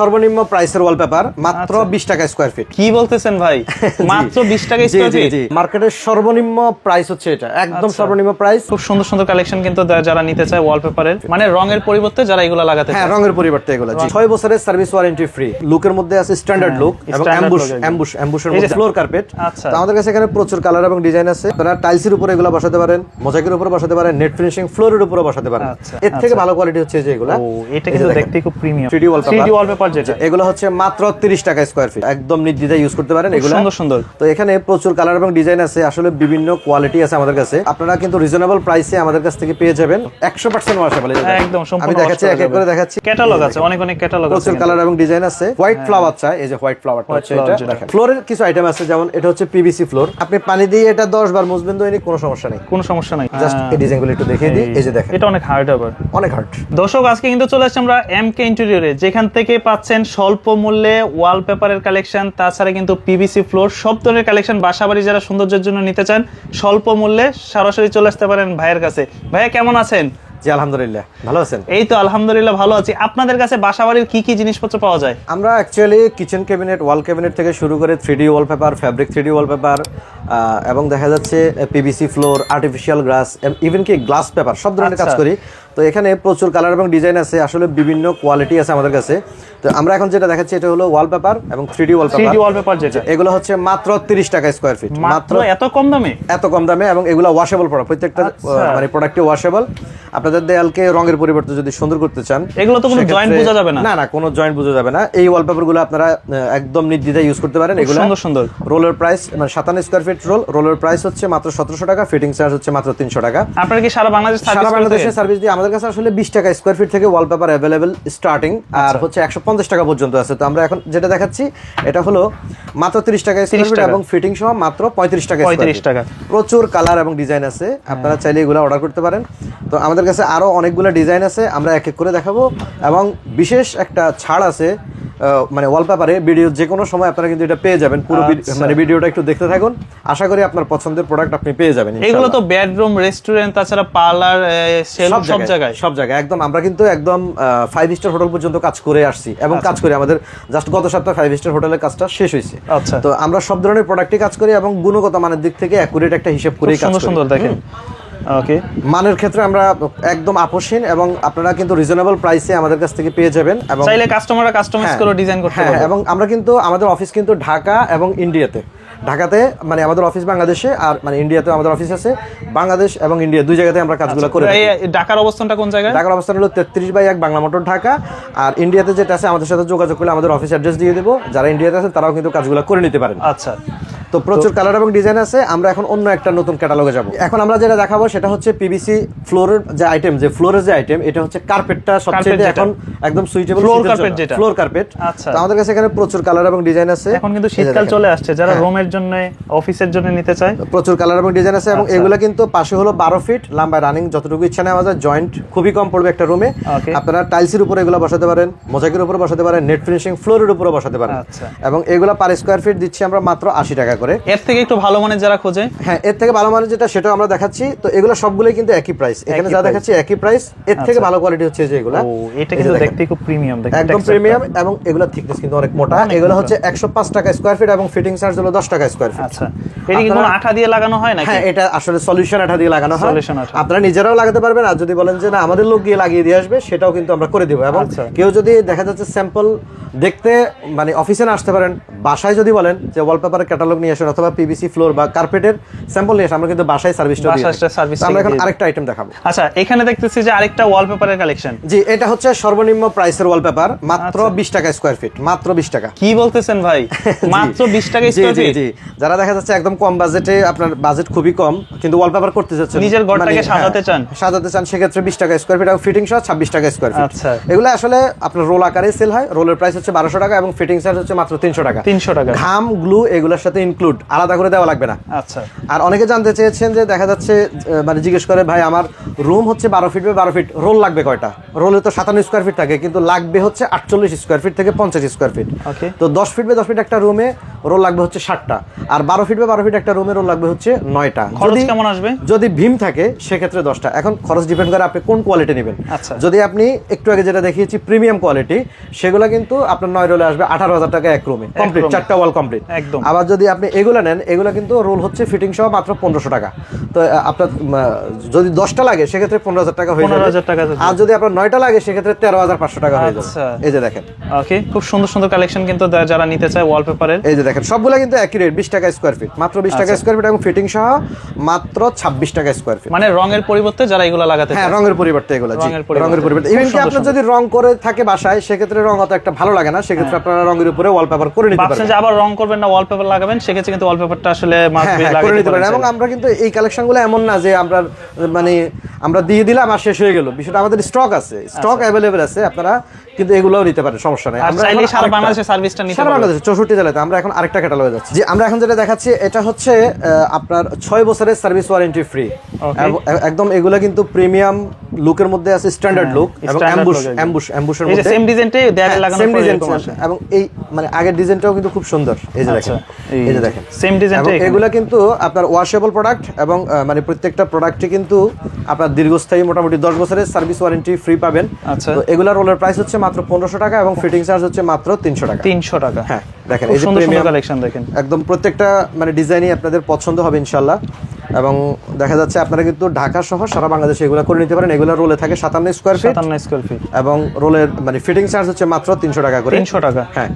সর্বনিম্ন প্রাইসের ওয়ালপেপার মাত্র আচ্ছা। বিশ টাকা স্কোয়ার ফিট কি বলতেছেন ভাই? মাত্র বিশ টাকা জি স্কোয়ার ফিট মার্কেটের সর্বনিম্ন প্রাইস হচ্ছে এটা। একদম আচ্ছা। সর্বনিম্ন প্রাইস খুব সুন্দর সুন্দর কালেকশন কিন্তু যারা নিতে চায় ওয়ালপেপারের মানে রঙের পরিবর্তে যারা এগুলো লাগাতে হ্যাঁ রঙের পরিবর্তে এগুলো জি। ছয় বছরের সার্ভিস ওয়ারেন্টি ফ্রি লুকের মধ্যে আছে স্ট্যান্ডার্ড লুক এবং অ্যাম্বুশ অ্যাম্বুশ অ্যাম্বুশের মধ্যে ফ্লোর কার্পেট আচ্ছা। তো আমাদের কাছে এখানে প্রচুর কালার এবং ডিজাইন আছে। আপনারা টাইলসের উপরে এগুলো বসাতে পারেন মোজাইকের উপরে বসাতে পারেন নেট ফিনিশিং ফ্লোরের উপরে বসাতে পারেন। আচ্ছা, এর থেকে ভালো কোয়ালিটি হচ্ছে যে এগুলো। ও এটা কিন্তু দেখতে খুব premium 3D wallpaper। 3D wallpaper যেটা এগুলো হচ্ছে মাত্র 30 টাকা স্কোয়ার ফিট একদম নির্দ্বিধায় ইউজ করতে পারেন এগুলো। সুন্দর সুন্দর। তো এখানে প্রচুর কালার এবং ডিজাইন আছে। আসলে বিভিন্ন কোয়ালিটি আছে আমাদের কাছে। আপনারা কিন্তু রিজনেবল প্রাইসে আমাদের কাছ থেকে পেয়ে যাবেন। একশো পার্সেন্ট ওয়াশেবল একদম সম্পূর্ণ আমি দেখাচ্ছি এক এক করে দেখাচ্ছি। ক্যাটালগ আছে অনেক অনেক ক্যাটালগ আছে প্রচুর কালার এবং ডিজাইন আছে। হোয়াইট ফ্লাওয়ার চাই এই যে হোয়াইট ফ্লাওয়ারটা হচ্ছে এটা। দেখেন। ফ্লোরের কিছু আইটেম আছে যেমন এটা হচ্ছে পিভিসি ফ্লোর আপনি পানি দিয়ে এটা 10 বার মুছবেন তো কোনো সমস্যা নেই। কোনো সমস্যা নাই। জাস্ট এই ডিজাইনগুলো একটু দেখিয়ে দিই। এই যে দেখেন। এটা অনেক হার্ড আবার। অনেক হার্ড দর্শক আজকে কিন্তু চলে আসছে আমরা এম কে ইন্টেরিয়রে যেখান থেকে পাচ্ছেন স্বল্প মূল্যে ওয়ালপেপারের কালেকশন তাছাড়া কিন্তু পিভিসি ফ্লোর সব ধরনের কালেকশন বাসাবাড়ি যারা সৌন্দর্যের জন্য নিতে চান স্বল্প মূল্যে সরাসরি চলে আসতে পারেন ভাইয়ের কাছে। ভাইয়া কেমন আছেন? জি আলহামদুলিল্লাহ। ভালো আছেন? এই তো আলহামদুলিল্লাহ ভালো আছি। আপনাদের কাছে বাসাবাড়ির কি কি জিনিসপত্র পাওয়া যায়? আমরা actually kitchen cabinet wall cabinet থেকে শুরু করে three D wallpaper fabric three D wallpaper এবং দেখা যাচ্ছে PVC floor artificial glass even কি গ্লাস পেপার সব ধরনের কাজ আচ্ছা। করি। তো এখানে প্রচুর কালার এবং ডিজাইন আছে আসলে বিভিন্ন কোয়ালিটি আছে আমাদের কাছে। তো আমরা এখন যেটা দেখাচ্ছি এটা হলো ওয়ালপেপার এবং three D three wallpaper D wallpaper যেটা। এগুলো হচ্ছে মাত্র তিরিশ টাকা স্কোয়ার ফিট মাত্র এত কম দামে? এত কম দামে এবং এগুলো ওয়াশেবল প্রোডাক্ট প্রত্যেকটা আচ্ছা। মানে প্রোডাক্টে ওয়াশেবল আপনাদের দেয়ালকে রঙের পরিবর্তে যদি সুন্দর করতে চান এগুলো তো কোনো জয়েন্ট বোঝা যাবে না। না না কোনো জয়েন্ট বোঝা যাবে না। এই ওয়ালপেপারগুলো আপনারা একদম নির্দ্বিধায় ইউজ করতে পারেন। এগুলো সুন্দর সুন্দর। রোলের প্রাইস মানে সাতান্ন স্কোয়ার ফিট রোল রোলের প্রাইস হচ্ছে মাত্র সতেরোশো টাকা ফিটিং চার্জ হচ্ছে মাত্র তিনশো টাকা। আপনারা কি সারা বাংলাদেশ সারা বাংলাদেশে সার্ভিস দিয়ে আমাদের কাছে আসলে বিশ টাকা স্কোয়ার ফিট থেকে ওয়ালপেপার অ্যাভেলেবেল স্টার্টিং আর আচ্ছা। হচ্ছে একশো পঞ্চাশ টাকা পর্যন্ত আছে। তো আমরা এখন যেটা দেখাচ্ছি এটা হলো মাত্র তিরিশ টাকা স্কোয়ার ফিট এবং ফিটিং সহ মাত্র পঁয়ত্রিশ টাকা পঁয়ত্রিশ টাকা। প্রচুর কালার এবং ডিজাইন আছে। আপনারা চাইলে এগুলো অর্ডার করতে পারেন। তো আমাদের কাছে আরও অনেকগুলো ডিজাইন আছে আমরা এক এক করে দেখাবো। এবং বিশেষ একটা ছাড় আছে মানে ওয়ালপেপারে ভিডিও যে কোনো সময় আপনারা কিন্তু এটা পেয়ে যাবেন। পুরো আচ্ছা। মানে ভিডিওটা একটু দেখতে থাকুন। আশা করি আপনার পছন্দের প্রোডাক্ট আপনি পেয়ে যাবেন এগুলো তো বেডরুম রেস্টুরেন্ট তাছাড়া পার্লার সেল সব জায়গায় সব জায়গায়। একদম আমরা কিন্তু একদম ফাইভ স্টার হোটেল পর্যন্ত কাজ করে আসছি এবং কাজ করি। আমাদের জাস্ট গত সপ্তাহে ফাইভ স্টার হোটেলের কাজটা শেষ হয়েছে। আচ্ছা। তো আমরা সব ধরনের প্রোডাক্টই কাজ করি এবং গুণগত মানের দিক থেকে অ্যাকুরেট একটা হিসাব করেই কাজ সুন্দর করি। সুন্দর দেখেন। ওকে মানের ক্ষেত্রে আমরা একদম আপোষহীন এবং আপনারা কিন্তু রিজনেবল প্রাইসে আমাদের কাছ থেকে পেয়ে যাবেন এবং চাইলে কাস্টমাররা কাস্টমাইজ হ্যাঁ, করে ডিজাইন করতে হ্যাঁ পারবে। এবং আমরা কিন্তু আমাদের অফিস কিন্তু ঢাকা এবং ইন্ডিয়াতে ঢাকাতে মানে আমাদের অফিস বাংলাদেশে আর মানে ইন্ডিয়াতে আমাদের অফিস আছে বাংলাদেশ এবং ইন্ডিয়া দুই জায়গাতে আমরা কাজগুলো করে ঢাকার অবস্থানটা কোন জায়গায়? ঢাকার অবস্থান হলো তেত্রিশ বাই এক বাংলা মোটর ঢাকা। আর ইন্ডিয়াতে যেটা আছে আমাদের সাথে যোগাযোগ করলে আমাদের অফিস অ্যাড্রেস দিয়ে দেবো। যারা ইন্ডিয়াতে আছে তারাও কিন্তু কাজগুলো করে নিতে পারেন। আচ্ছা। তো প্রচুর কালার এবং ডিজাইন আছে আমরা এখন অন্য একটা নতুন ক্যাটালগে যাব এখন আমরা যেটা দেখাবো সেটা হচ্ছে পিভিসি ফ্লোরের যে আইটেম যে ফ্লোরের যে আইটেম এটা হচ্ছে কার্পেটটা সবচেয়ে এখন একদম সুইটেবল Floor carpet যেটা। ফ্লোর কার্পেট আচ্ছা। তো আমাদের কাছে এখানে প্রচুর কালার এবং ডিজাইন আছে এখন কিন্তু শীতকাল চলে আসছে যারা হ্যাঁ। রুমের জন্য অফিসের জন্য নিতে চায় প্রচুর কালার এবং ডিজাইন আছে এবং আচ্ছা। এগুলো কিন্তু পাশে হলো বারো ফিট লম্বা রানিং যতটুকু ইচ্ছা নেওয়া যায় জয়েন্ট খুবই কম পড়বে একটা রুমে. আপনারা টাইলসের উপরে এগুলো বসাতে পারেন মোজাইকের উপরে বসাতে পারেন নেট ফিনিশিং ফ্লোরের উপরে বসাতে পারেন আচ্ছা। এবং এগুলো পার স্কোয়ার ফিট দিচ্ছি আমরা মাত্র আশি টাকা করে। এর থেকে একটু ভালো মানের যারা খোঁজে? হ্যাঁ এর থেকে ভালো মানের যেটা সেটাও আমরা দেখাচ্ছি। তো এগুলো সবগুলোই কিন্তু একই প্রাইস এখানে যা দেখাচ্ছি একই প্রাইস এর থেকে ভালো কোয়ালিটি হচ্ছে যে এগুলো। ও এটা কিন্তু দেখতে খুব প্রিমিয়াম একদম প্রিমিয়াম এবং এগুলো থিকনেস কিন্তু অনেক মোটা। এগুলো হচ্ছে একশো পাঁচ টাকা স্কোয়ার ফিট এবং ফিটিং চার্জ হলো দশ টাকা স্কোয়ার ফিট আচ্ছা। এটা কি কোনো আঠা দিয়ে লাগানো হয় নাকি? হ্যাঁ এটা আসলে সলিউশন আঠা দিয়ে লাগানো হয়। Solution আঠা। আপনারা নিজেরাও লাগাতে পারবেন। আর যদি বলেন যে না আমাদের লোক গিয়ে লাগিয়ে দিয়ে আসবে সেটাও কিন্তু আমরা করে দিব। এবং আচ্ছা। কেউ যদি দেখা যাচ্ছে স্যাম্পল দেখতে মানে অফিসে না আসতে পারেন বাসায় যদি বলেন যে ওয়ালপেপারের ক্যাটালগ নিয়ে আসেন অথবা পিভিসি ফ্লোর বা কার্পেটের স্যাম্পল নিয়ে আসেন আমরা কিন্তু বাসায় সার্ভিসটা বাসায় থাকি। আমরা এখন আরেকটা আইটেম দেখাবো। আচ্ছা এখানে দেখতেছি যে আরেকটা ওয়ালপেপারের কালেকশন জি এটা হচ্ছে সর্বনিম্ন প্রাইসের ওয়ালপেপার মাত্র বিশ টাকা স্কোয়ার ফিট মাত্র বিশ টাকা। কি বলতেছেন ভাই? মাত্র বিশ টাকা জি স্কোয়ার ফিট জি। যারা দেখা যাচ্ছে একদম কম বাজেটে আপনার বাজেট খুবই কম কিন্তু ওয়ালপেপার করতে যাচ্ছেন। নিজের ঘরটাকে মানে, সাজাতে হ্যাঁ, চান। সাজাতে চান সেক্ষেত্রে বিশ টাকা স্কোয়ার ফিট এবং ফিটিং সহ ছাব্বিশ টাকা স্কোয়ার ফিট আচ্ছা। এগুলো আসলে আপনার রোল আকারে সেল হয় রোলের প্রাইস হচ্ছে বারোশো টাকা এবং ফিটিং চার্জ হচ্ছে মাত্র তিনশো টাকা। তিনশো টাকা। ঘাম গ্লু এগুলোর সাথে ইনক্লুড আলাদা করে দেওয়া লাগবে না। আচ্ছা। আর অনেকে জানতে চেয়েছেন যে দেখা যাচ্ছে মানে জিজ্ঞেস করে ভাই আমার রুম হচ্ছে বারো ফিট বা বারো ফিট রোল লাগবে কয়টা? রোলে তো সাতান্ন স্কোয়ার ফিট থাকে কিন্তু লাগবে হচ্ছে আটচল্লিশ স্কোয়ার ফিট থেকে পঞ্চাশ স্কোয়ার ফিট তো দশ ফিট বা দশ ফিট একটা রুমে রোল লাগবে হচ্ছে ষাটটা। আর বারো ফিট বা বারো ফিট একটা রুমে রোল লাগবে হচ্ছে নয়টা। যদি- কেমন আসবে? যদি ভীম থাকে সেক্ষেত্রে দশটা। এখন খরচ ডিপেন্ড করে আপনি কোন কোয়ালিটি নেবেন। আচ্ছা। যদি আপনি একটু আগে যেটা দেখিয়েছি প্রিমিয়াম কোয়ালিটি সেগুলো কিন্তু আপনার নয় রোলে আসবে আঠারো হাজার টাকা এক রুমে কমপ্লিট চারটা ওয়াল কমপ্লিট একদম। আবার যদি আপনি এগুলো নেন এগুলো কিন্তু রোল হচ্ছে ফিটিং সহ মাত্র পনেরোশো টাকা। তো আপনার যদি দশটা লাগে সেক্ষেত্রে পনেরো হাজার টাকা হয়ে যাবে। 15,000 টাকা আর যদি আপনার নয়টা লাগে সেক্ষেত্রে তেরো হাজার পাঁচশো টাকা হয়ে যাবে। আচ্ছা। এই যে দেখেন। ওকে খুব সুন্দর সুন্দর কালেকশন কিন্তু যারা নিতে চায় ওয়ালপেপারের এই যে দেখেন সবগুলো কিন্তু একই রেট বিশ টাকা স্কোয়ার ফিট মাত্র বিশ টাকা আচ্ছা। স্কোয়ার ফিট এবং ফিটিং সহ মাত্র ছাব্বিশ টাকা স্কোয়ার ফিট মানে রঙের পরিবর্তে যারা এগুলো লাগাতে হ্যাঁ রঙের পরিবর্তে এগুলো রঙের পরিবর্তে। ইভেন কি আপনার যদি রং করে থাকে বাসায় সেক্ষেত্রে রং অত একটা ভালো লাগে না। সেক্ষেত্রে আপনারা রঙের উপরে ওয়ালপেপার করে নিতে পারেন আবার রং করবেন না ওয়ালপেপার লাগাবেন সেক্ষেত্রে কিন্তু ওয়ালপেপারটা আসলে হ্যাঁ হ্যাঁ করে নিতে পারেন। এবং আমরা কিন্তু এই কালেকশনগুলো এমন না যে আমরা মানে আমরা দিয়ে দিলাম আর শেষ হয়ে গেল। বিষয়টা আমাদের স্টক আছে। স্টক অ্যাভেলেবেল আছে আপনারা কিন্তু এগুলোও নিতে পারেন সমস্যা নেই। আমরা চাইলে সারা বাংলাদেশে সার্ভিসটা নিতে সারা বাংলাদেশে জেলাতে আমরা এখন আরেকটা ক্যাটালগে যাচ্ছি। যে আমরা এখন যেটা দেখাচ্ছি এটা হচ্ছে আপনার ছয় বছরের সার্ভিস ওয়ারেন্টি ফ্রি. একদম এগুলো কিন্তু প্রিমিয়াম লুকের মধ্যে আছে স্ট্যান্ডার্ড লুক এবং অ্যাম্বুশ। অ্যাম্বুশ অ্যাম্বুশের মধ্যে সেম ডিজাইনটাই দেয়ালে লাগানো সেম ডিজাইন এবং এই মানে আগের ডিজাইনটাও কিন্তু খুব সুন্দর। এই যে দেখেন। আচ্ছা, এই এই যে। দেখেন। এবং টাই এগুলা কিন্তু আপনার ওয়াশেবল প্রোডাক্ট এবং মানে প্রত্যেকটা প্রোডাক্টে কিন্তু আপনার দীর্ঘস্থায়ী মোটামুটি দশ বছরের সার্ভিস ওয়ারেন্টি ফ্রি পাবেন। আচ্ছা। তো এগুলার রোলের প্রাইস হচ্ছে মাত্র পনেরোশো টাকা এবং ফিটিং চার্জ হচ্ছে মাত্র তিনশো টাকা। তিনশো টাকা। হ্যাঁ দেখেন এই যে প্রিমিয়াম কালেকশন দেখেন। একদম প্রত্যেকটা মানে ডিজাইনই আপনাদের পছন্দ হবে ইনশাল্লাহ এবং দেখা যাচ্ছে আপনারা কিন্তু ঢাকা সহ সারা বাংলাদেশে এগুলো করে নিতে পারেন। এগুলো রোলে থাকে সাতান্ন স্কোয়ার ফিট সাতান্ন স্কোয়ার ফিট এবং রোলের মানে ফিটিং চার্জ হচ্ছে মাত্র তিনশো টাকা করে। তিনশো টাকা। হ্যাঁ।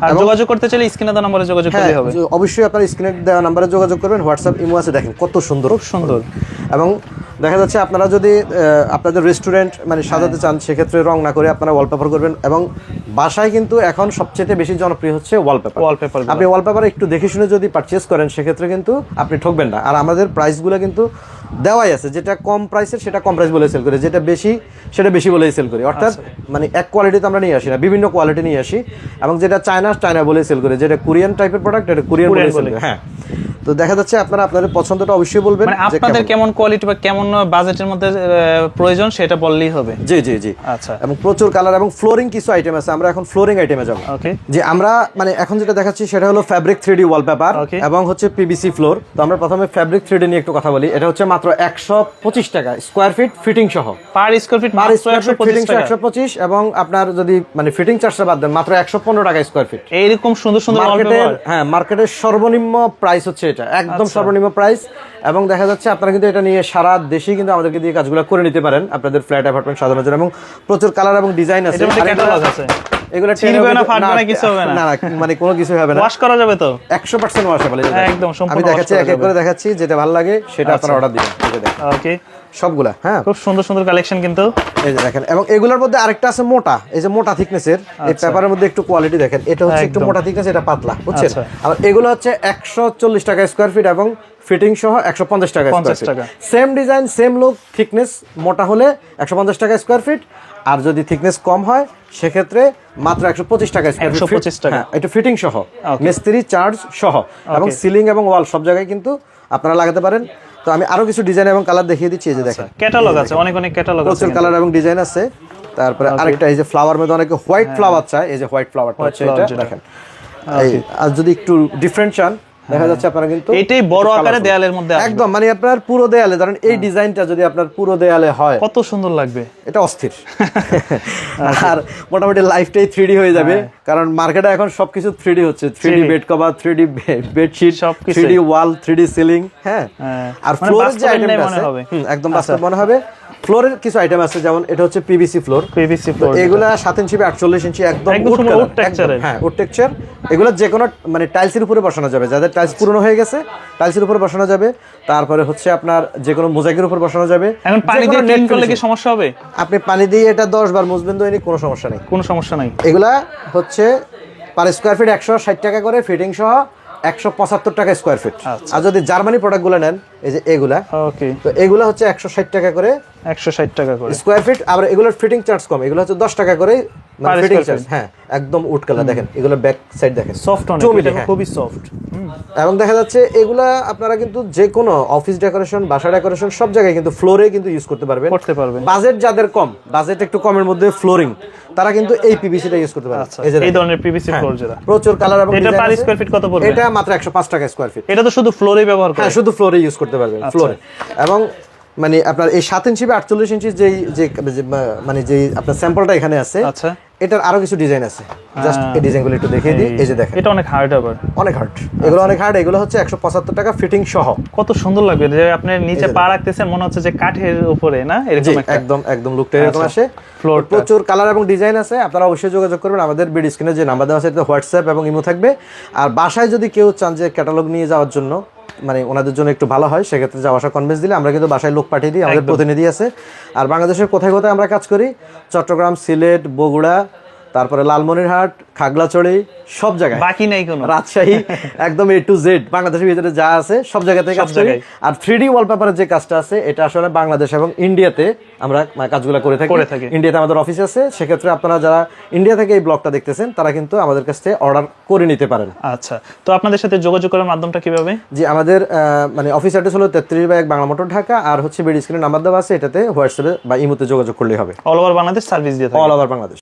আর যোগাযোগ করতে চাইলে স্ক্রিনে দেওয়া নম্বরে যোগাযোগ করতে হবে। অবশ্যই আপনার স্ক্রিনে দেওয়া নাম্বারে যোগাযোগ করবেন। হোয়াটসঅ্যাপ ইমো আছে দেখেন কত সুন্দর। খুব সুন্দর। এবং দেখা যাচ্ছে আপনারা যদি আপনাদের রেস্টুরেন্ট মানে সাজাতে চান সেক্ষেত্রে রং না করে আপনারা ওয়ালপেপার করবেন এবং বাসায় কিন্তু এখন সবচেয়ে বেশি জনপ্রিয় হচ্ছে ওয়ালপেপারগুলো। আপনি ওয়ালপেপার একটু দেখে শুনে যদি পারচেজ করেন সেক্ষেত্রে কিন্তু আপনি ঠকবেন না। আর আমাদের প্রাইসগুলো কিন্তু দেওয়াই আছে। যেটা কম প্রাইসের সেটা কম প্রাইস বলে সেল করি। যেটা বেশি সেটা বেশি বলেই সেল করি। অর্থাৎ মানে এক কোয়ালিটিতে আমরা নিয়ে আসি না। বিভিন্ন কোয়ালিটি নিয়ে আসি। এবং যেটা চায়না চায়না বলে সেল করি। যেটা কোরিয়ান টাইপের প্রোডাক্ট এটা কোরিয়ান বলে সেল বলে। করি। হ্যাঁ। তো দেখা যাচ্ছে আপনারা আপনাদের পছন্দটা অবশ্যই বলবেন মানে আপনাদের কেমন। কোয়ালিটি বা কেমন বাজেটের মধ্যে প্রয়োজন সেটা বললেই হবে। জি জি জি। আচ্ছা। এবং প্রচুর কালার এবং ফ্লোরিং কিছু আইটেম আছে। আমরা এখন ফ্লোরিং আইটেমে যাব। ওকে যে আমরা মানে এখন যেটা দেখাচ্ছি সেটা হলো ফ্যাব্রিক থ্রি ডি ওয়ালপেপার এবং হচ্ছে পিবিসি ফ্লোর তো আমরা প্রথমে ফ্যাব্রিক থ্রি নিয়ে একটু কথা বলি। এটা হচ্ছে মাত্র একশো পঁচিশ টাকা স্কোয়ার ফিট ফিটিং সহ। পার স্কোয়ার ফিট পার মাত্র স্কোয়ার একশো ফিট ফিটিং পঁচিশ টাকা একশো পঁচিশ এবং আপনার যদি মানে ফিটিং চার্জটা বাদ দেন মাত্র একশো পনেরো টাকা স্কোয়ার ফিট এইরকম সুন্দর সুন্দর মার্কেটের হ্যাঁ মার্কেটের সর্বনিম্ন প্রাইস হচ্ছে এটা একদম আচ্ছা। সর্বনিম্ন প্রাইস এবং দেখা যাচ্ছে আপনারা কিন্তু এটা নিয়ে সারা দেশেই কিন্তু আমাদেরকে দিয়ে কাজগুলো করে নিতে পারেন। আপনাদের ফ্ল্যাট অ্যাপার্টমেন্ট সাজানোর জন্য এবং প্রচুর কালার এবং ডিজাইন আছে। এগুলো- ছিঁড়বে না, ফাটবে না, কিছু হবে না। না মানে কোনো কিছু হবে না। ওয়াশ করা যাবে তো? একশো পার্সেন্ট ওয়াশেবল একদম, সম্পূর্ণ আমি দেখাচ্ছি এক এক করে দেখাচ্ছি যেটা ভালো লাগে সেটা আপনারা অর্ডার দিবেন। এই ওকে সবগুলা হ্যাঁ। খুব সুন্দর সুন্দর কালেকশন কিন্তু। এই যে দেখেন এবং এগুলোর মধ্যে আরেকটা আছে মোটা এই যে মোটা থিকনেসের এই পেপারের মধ্যে একটু কোয়ালিটি দেখেন। এটা হচ্ছে একটু মোটা থিকনেস এটা পাতলা বুঝছেন? আচ্ছা। আর এগুলো হচ্ছে একশো চল্লিশ টাকা স্কোয়ার ফিট এবং ফিটিং সহ একশো পঞ্চাশ টাকা স্কোয়ার 50 ফিট টাকা। Same design same look thickness মোটা হলে একশো পঞ্চাশ টাকা স্কোয়ার ফিট আর যদি থিকনেস কম হয় সেক্ষেত্রে মাত্র একশো পঁচিশ টাকা স্কোয়ার ফিট 125 টাকা। হ্যাঁ এটা ফিটিং সহ। মিস্ত্রি চার্জ সহ। এবং সিলিং এবং ওয়াল সব জায়গায় কিন্তু আপনারা লাগাতে পারেন। তো আমি আরও কিছু ডিজাইন এবং কালার দেখিয়ে দিচ্ছি এই যে দেখেন। ক্যাটালগ আছে অনেক অনেক ক্যাটালগ আছে কালার এবং ডিজাইন আছে। তারপরে আরেকটা এই যে ফ্লাওয়ার মধ্যে অনেকে হোয়াইট ফ্লাওয়ার চায় এই যে হোয়াইট ফ্লাওয়ারটা হচ্ছে এটা দেখেন। আর যদি একটু ডিফারেন্ট চান দেখা যাচ্ছে আপনারা কিন্তু এটাই বড় আকারে দেয়ালের মধ্যে একদম মানে আপনার পুরো দেয়ালে ধরেন এই ডিজাইনটা যদি আপনার পুরো দেয়ালে হয় কত সুন্দর লাগবে। এটা অস্থির। আর মোটামুটি লাইফটাই থ্রিডি হয়ে যাবে। কারণ মার্কেটে এখন সবকিছু থ্রি ডি হচ্ছে three 3D bed cover three D bedsheet. Three wall three D ceiling হ্যাঁ। আর মানে ফ্লোরের যে বাস্তবের ন্যায় আইটেমটা মনে আছে হবে। একদম বাস্তব মনে হবে। ফ্লোরের কিছু আইটেম আছে যেমন এটা হচ্ছে পিভিসি ফ্লোর পিভিসি ফ্লোর এগুলা ইঞ্চি বা আটচল্লিশ ইঞ্চি একদম। হ্যাঁ উড টেক্সচার এগুলো যে কোনো মানে টাইলসের উপরে বসানো যাবে। যাদের টাইলস পুরনো হয়ে গেছে টাইলসের উপরে বসানো যাবে। তারপরে হচ্ছে আপনার যে কোনো মোজাইকের উপর বসানো যাবে। এখন পানি দিয়ে ক্লিন করলে কি সমস্যা হবে? আপনি পানি দিয়ে এটা দশ বার মুছবেন তো কোনো সমস্যা নেই। কোনো সমস্যা নাই। এগুলা হচ্ছে পার স্কোয়ার ফিট একশো ষাট টাকা করে ফিটিং সহ একশো পঁচাত্তর টাকা স্কোয়ার ফিট আচ্ছা। আর যদি জার্মানি প্রোডাক্টগুলো নেন এই যে এগুলা। ওকে তো এগুলা হচ্ছে একশো ষাট টাকা করে একশো ষাট টাকা করে। স্কোয়ার ফিট আবার এগুলোর ফিটিং চার্জ কম। এগুলো হচ্ছে দশ টাকা করে ফিটিং চার্জ হ্যাঁ একদম উড কালার দেখেন এগুলো ব্যাক সাইড দেখেন। সফট অনেক হ্যাঁ। খুবই সফট এবং দেখা যাচ্ছে এগুলা আপনারা কিন্তু যে কোনো অফিস ডেকোরেশন বাসা ডেকোরেশন সব জায়গায় কিন্তু ফ্লোরে কিন্তু ইউজ করতে পারবেন। করতে পারবেন। বাজেট যাদের কম বাজেট একটু কমের মধ্যে ফ্লোরিং তারা কিন্তু এই পিভিসিটা ইউজ করতে পারে আচ্ছা এই ধরনের পিভিসি ফ্লোর যেটা। প্রচুর কালার এবং এটা পার। স্কয়ার ফিট কত পড়বে? এটা মাত্র একশো পাঁচ টাকা স্কোয়ার ফিট এটা তো শুধু ফ্লোরে ব্যবহার করে। হ্যাঁ শুধু ফ্লোরে ইউজ করতে পারবেন আচ্ছা। ফ্লোরে এবং মানে আপনার এই সাত ইঞ্চি বা আটচল্লিশ ইঞ্চি যেই যে যে, মানে যেই আপনার স্যাম্পলটা এখানে আছে আচ্ছা। এটার আরও কিছু ডিজাইন আছে। জাস্ট এই ডিজাইনগুলো একটু দেখিয়ে দিই এই যে দেখেন। এটা অনেক হার্ড আবার। অনেক হার্ড এগুলো অনেক হার্ড এগুলো হচ্ছে একশো পঁচাত্তর টাকা ফিটিং সহ। কত সুন্দর লাগবে যে আপনি নিচে পা রাখতেছেন মনে হচ্ছে যে কাঠের উপরে না? এরকম একটা। একদম একদম লুকটা এরকম আচ্ছা। আসে। ফ্লোর প্রচুর কালার এবং ডিজাইন আছে আপনারা অবশ্যই যোগাযোগ করবেন। আমাদের বিডি স্ক্রিনে যে নাম্বার দেওয়া আছে এটাতে হোয়াটসঅ্যাপ এবং ইমো থাকবে। আর বাসায় যদি কেউ চান যে ক্যাটালগ নিয়ে যাওয়ার জন্য মানে ওনাদের জন্য একটু ভালো হয় সেক্ষেত্রে যাওয়া আসা কনভেন্স দিলে আমরা কিন্তু বাসায় লোক পাঠিয়ে দিই আমাদের প্রতিনিধি আছে। আর বাংলাদেশের কোথায় কোথায় আমরা কাজ করি? চট্টগ্রাম সিলেট বগুড়া তারপরে লালমনিরহাট খাগড়াছড়ি সব জায়গায়। বাকি নাই কোনো। রাজশাহী একদম এ টু জেড বাংলাদেশের ভিতরে যা আছে সব জায়গাতে কাজ করি। আর থ্রি ডি ওয়ালপেপারের যে কাজটা আছে এটা আসলে বাংলাদেশ এবং ইন্ডিয়াতে আমরা কাজগুলো করে থাকি। করে থাকি। ইন্ডিয়াতে আমাদের অফিস আছে। সেক্ষেত্রে আপনারা যারা ইন্ডিয়া থেকে এই ব্লগটা দেখতেছেন তারা কিন্তু আমাদের কাছ থেকে অর্ডার করে নিতে পারেন। আচ্ছা। তো আপনাদের সাথে যোগাযোগ করার মাধ্যমটা কীভাবে? যে আমাদের মানে অফিস অ্যাড্রেস হলো তেত্রিশ বা এক বাংলা মোটর ঢাকা আর হচ্ছে বিডি স্ক্রিনের নাম্বার দেওয়া আছে এটাতে হোয়াটসঅ্যাপে বা ইমোতে যোগাযোগ করলেই হবে। অল ওভার বাংলাদেশ সার্ভিস দিয়ে থাকে। All over Bangladesh